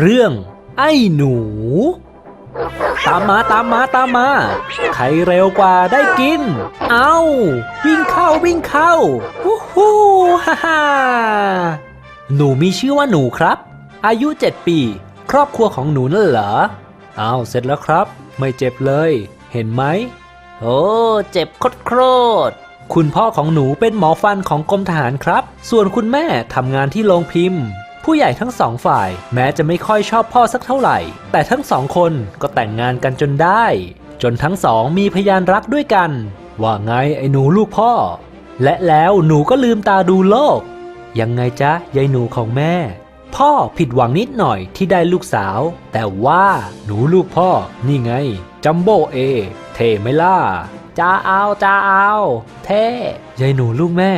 เรื่องไอ้หนู ตามมาตามมาตามมา ใครเร็วกว่าได้กิน เอาวิ่งเข้าวิ่งเข้าฮู้ฮู้ฮ่าฮ่าหนูมีชื่อว่าหนูครับ อายุ7ปี ครอบครัวของหนูนั่นเหรอเอาเสร็จแล้วครับ ไม่เจ็บเลย เห็นไหมโอ้เจ็บโคตรโคตรคุณพ่อของหนูเป็นหมอฟันของกรมทหารครับ ส่วนคุณแม่ทำงานที่โรงพิมพ์ ผู้ใหญ่ทั้งสองฝ่ายแม้จะไม่ค่อยชอบพ่อสักเท่าไหร่ แต่ทั้งสองคนก็แต่งงานกันจนได้ จนทั้งสองมีพยานรักด้วยกัน ว่าไงไอ้หนูลูกพ่อ และแล้วหนูก็ลืมตาดูโลก ยังไงจ๊ะยายหนูของแม่ พ่อผิดหวังนิดหน่อยที่ได้ลูกสาว แต่ว่าหนูลูกพ่อนี่ไง จัมโบเอ เทไหมล่ะจ้าเอาจ้าเอา เท่ยายหนูลูกแม่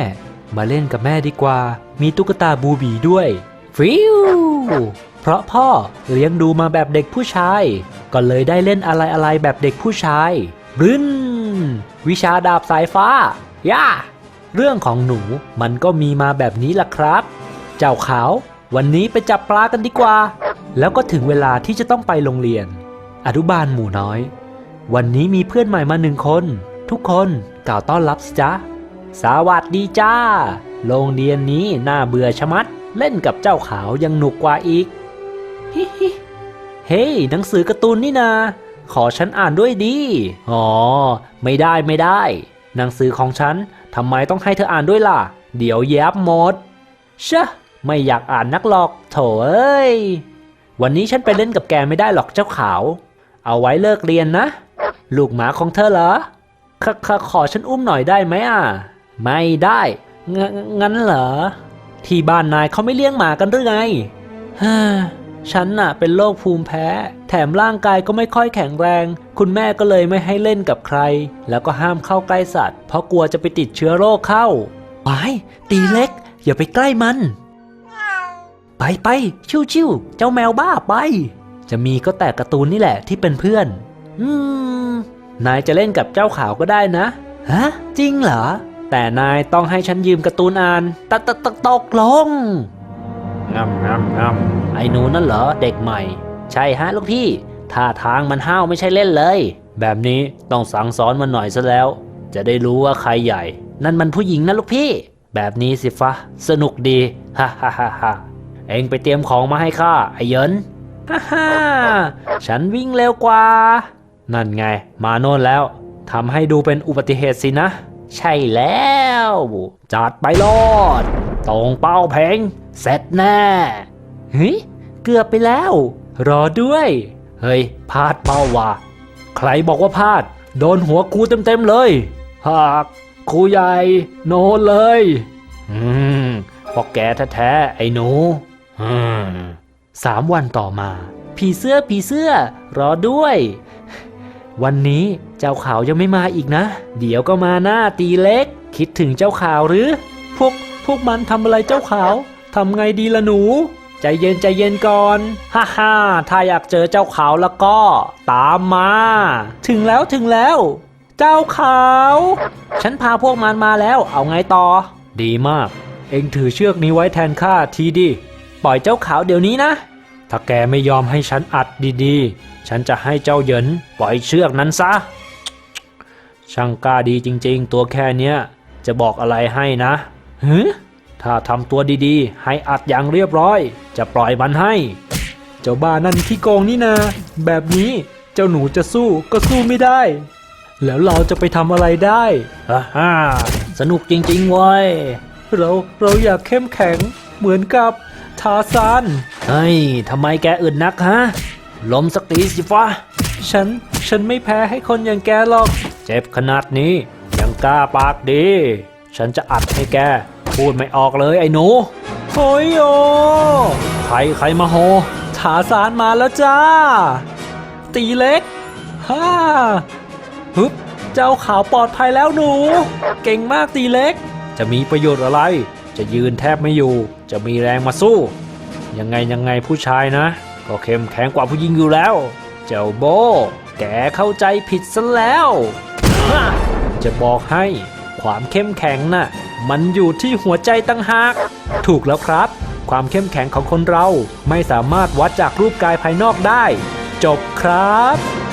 มาเล่นกับแม่ดีกว่า มีตุ๊กตาบูบีด้วย ฟิวเพราะพ่อเลี้ยงดูมาแบบเด็กผู้ชาย ก็เลยได้เล่นอะไรอะไรๆแบบเด็กผู้ชายบึ้นวิชาดาบสายฟ้า ย่า เรื่องของหนูมันก็มีมาแบบนี้ล่ะครับ เจ้าขาว วันนี้ไปจับปลากันดีกว่า แล้วก็ถึงเวลาที่จะต้องไปโรงเรียน อนุบาลหมู่น้อย วันนี้มีเพื่อนใหม่มาหนึ่งคน ทุกคนกล่าวต้อนรับสิจ๊ะ สวัสดีจ้า โรงเรียนนี้น่าเบื่อชะมัด เล่นกับเจ้าขาวยังหนุกกว่าอีก ฮิฮิเฮ้ยหนังสือการ์ตูนนี่นา ขอฉันอ่านด้วยดี อ๋อ ไม่ได้ไม่ได้ หนังสือของฉันทำไมต้องให้เธออ่านด้วยล่ะ เดี๋ยวแยบหมดชะไม่อยากอ่านนักหรอก โถเอ้ย วันนี้ฉันไปเล่นกับแกไม่ได้หรอกเจ้าขาว เอาไว้เลิกเรียนนะ ลูกหมาของเธอเหรอขขขอฉันอุ้มหน่อยได้ไหมอะ ไม่ได้งงั้นเหรอ ที่บ้านนายเขาไม่เลี้ยงหมากันหรือไงฮ่าฉันน่ะเป็นโรคภูมิแพ้ แถมร่างกายก็ไม่ค่อยแข็งแรง คุณแม่ก็เลยไม่ให้เล่นกับใคร แล้วก็ห้ามเข้าใกล้สัตว์ เพราะกลัวจะไปติดเชื้อโรคเข้าไปตีเล็ก อย่าไปใกล้มัน ไปไปชิวชิวเจ้าแมวบ้าไป จะมีก็แต่การ์ตูนนี่แหละที่เป็นเพื่อน อืม นายจะเล่นกับเจ้าขาวก็ได้นะ ฮะ จริงเหรอ แต่นายต้องให้ฉันยืมการ์ตูนอ่านตะตะตะตกลงงำงำงำไอ้หนูนั่นเหรอเด็กใหม่ ใช่ฮะลูกพี่ท่าทางมันห้าวไม่ใช่เล่นเลย แบบนี้ต้องสั่งสอนมันหน่อยซะแล้ว จะได้รู้ว่าใครใหญ่ นั่นมันผู้หญิงนะลูกพี่ แบบนี้สิฟะสนุกดีฮ่าฮ่าฮ่าฮ่าเองไปเตรียมของมาให้ข้าไอ้เหยินฮ่าฮ่าฉันวิ่งเร็วกว่า นั่นไง มาโน่นแล้วทำให้ดูเป็นอุบัติเหตุสินะ ใช่แล้ว จัดไปโลดตรงเป้าเพงเสร็จแน่เฮ้ยเกือบไปแล้ว รอด้วย เฮ้ยพลาดเป้าว่ะใครบอกว่าพลาด โดนหัวกูเต็มๆเลย หากครูใหญ่ โนนเลย อืมพอแกแท้ๆไอ้หนูอืมสามวันต่อมา ผีเสื้อผีเสื้อ รอด้วย วันนี้เจ้าขาวยังไม่มาอีกนะ เดี๋ยวก็มาหน้าตีเล็ก คิดถึงเจ้าขาวหรือ พวกพวกมันทำอะไรเจ้าขาวทำไงดีละหนู ใจเย็นใจเย็นก่อน ฮ่าฮ่าถ้าอยากเจอเจ้าขาวแล้วก็ ตามมา ถึงแล้วถึงแล้ว เจ้าขาว ฉันพาพวกมันมาแล้วเอาไงต่อ ดีมาก เอ็งถือเชือกนี้ไว้แทนข้าทีดิปล่อยเจ้าขาวเดี๋ยวนี้นะ ถ้าแกไม่ยอมให้ฉันอัดดีๆ ฉันจะให้เจ้าเหยินปล่อยเชือกนั้นซะ ช่างกล้าดีจริงๆ ตัวแค่เนี้ย จะบอกอะไรให้นะฮึถ้าทำตัวดีๆ ให้อัดอย่างเรียบร้อย จะปล่อยมันให้ เจ้าบ้านั่นขี้โกงนี่นา แบบนี้เจ้าหนูจะสู้ก็สู้ไม่ได้ แล้วเราจะไปทำอะไรได้อ่าฮ่าสนุกจริงๆเว้ยเราเราอยากเข้มแข็งเหมือนกับทาซาน เฮ้ยทำไมแกอึดนักฮะ ล้มสักทีสิฟ้าฉัน ฉันไม่แพ้ให้คนอย่างแกหรอก เจ็บขนาดนี้ ยังกล้าปากดี ฉันจะอัดให้แก พูดไม่ออกเลยไอ้หนูโอ้ยโอใครใครมาโหถาสารมาแล้วจ้า ตีเล็ก ฮ่าฮึบเจ้าขาวปลอดภัยแล้วหนู เก่งมากตีเล็ก จะมีประโยชน์อะไร จะยืนแทบไม่อยู่ จะมีแรงมาสู้ ยังไงยังไงผู้ชายนะ ก็เข้มแข็งกว่าผู้หญิงอยู่แล้ว เจ้าโบ แกเข้าใจผิดซะแล้วจะบอกให้ความเข้มแข็งน่ะ มันอยู่ที่หัวใจตั้งหาก ถูกแล้วครับ ความเข้มแข็งของคนเราไม่สามารถวัดจากรูปกายภายนอกได้ จบครับ